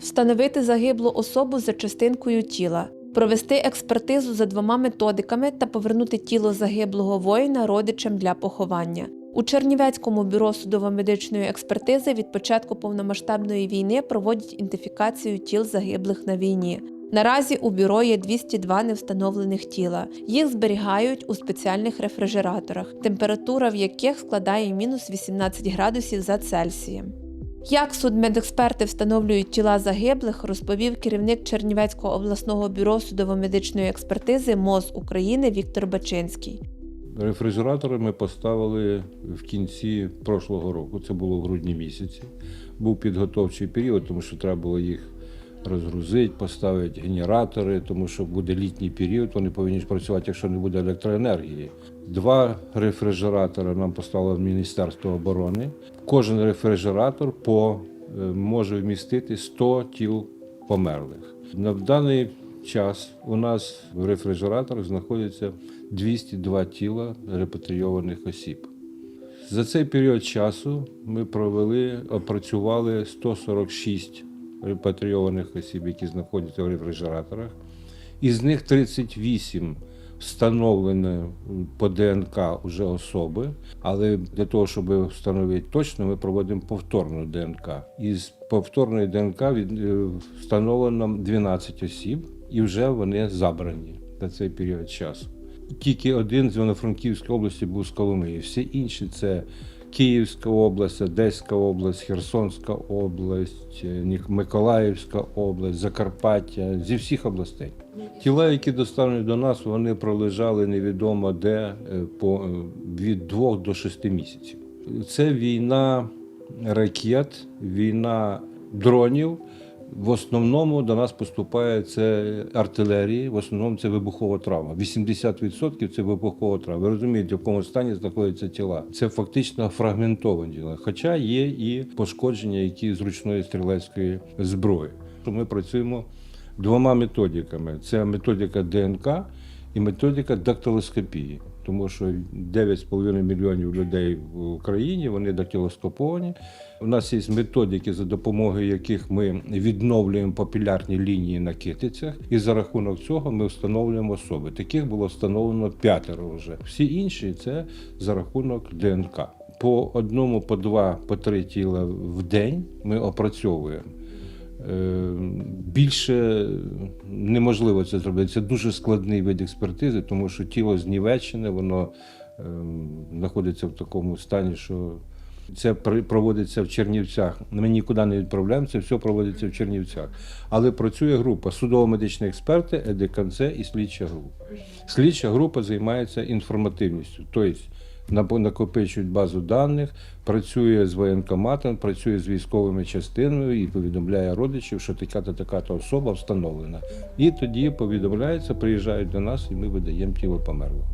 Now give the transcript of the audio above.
встановити загиблу особу за частинкою тіла, провести експертизу за двома методиками та повернути тіло загиблого воїна родичам для поховання. У Чернівецькому бюро судово-медичної експертизи від початку повномасштабної війни проводять ідентифікацію тіл загиблих на війні. Наразі у бюро є 202 невстановлених тіла. Їх зберігають у спеціальних рефрижераторах, температура в яких складає мінус 18 градусів за Цельсієм. Як судмедексперти встановлюють тіла загиблих, розповів керівник Чернівецького обласного бюро судово-медичної експертизи МОЗ України Віктор Бачинський. Рефрижератори ми поставили в кінці прошлого року. Це було в грудні місяці. Був підготовчий період, тому що треба було їх розгрузити, поставити генератори, тому що буде літній період, вони повинні працювати, якщо не буде електроенергії. Два рефрижератори нам поставило Міністерство оборони. Кожен рефрижератор по, е, може вмістити 100 тіл померлих. На даний час у нас в рефрижераторах знаходиться 202 тіла репатрійованих осіб. За цей період часу ми провели, опрацювали 146 репатрійованих осіб, які знаходяться в рефрижераторах. Із них 38 встановлені по ДНК вже особи, але для того, щоб встановити точно, ми проводимо повторну ДНК. Із повторної ДНК е, встановлено 12 осіб, і вже вони забрані за цей період часу. Тільки один з Івано-Франківської області був з Коломиї. Всі інші це Київська область, Одеська область, Херсонська область, е, Миколаївська область, Закарпаття зі всіх областей. Тіла, які доставлені до нас, вони пролежали невідомо де е, по е, від двох до шести місяців. Це війна ракет, війна дронів. В основному до нас поступає це артилерії, в основному це вибухова травма. 80% це вибухова травма. Ви розумієте, в якому стані знаходяться тіла. Це фактично фрагментовані. Хоча є і пошкодження, які з ручної стрілецької зброї. Ми працюємо двома методиками: це методика ДНК і методика дактилоскопії. Тому що 9,5 мільйонів людей в Україні вони дактилоскоповані. У нас є методики, за допомогою яких ми відновлюємо папілярні лінії на китицях, і за рахунок цього ми встановлюємо особи. Таких було встановлено п'ятеро вже. Всі інші це за рахунок ДНК. По одному, по два, по три тіла в день ми опрацьовуємо. Е, Більше неможливо це зробити. Це дуже складний вид експертизи, тому що тіло знівечене, воно е, знаходиться в такому стані, що це проводиться в Чернівцях. Ми нікуди не відправляємо, це все проводиться в Чернівцях. Але працює група судово-медичні експерти, ЕДКНЦ і слідча група. Слідча група займається інформативністю, тобто накопичують базу даних, працює з воєнкоматом, працює з військовими частинами і повідомляє родичів, що така та така та особа встановлена. І тоді повідомляється, приїжджають до нас, і ми видаємо тіло померлого.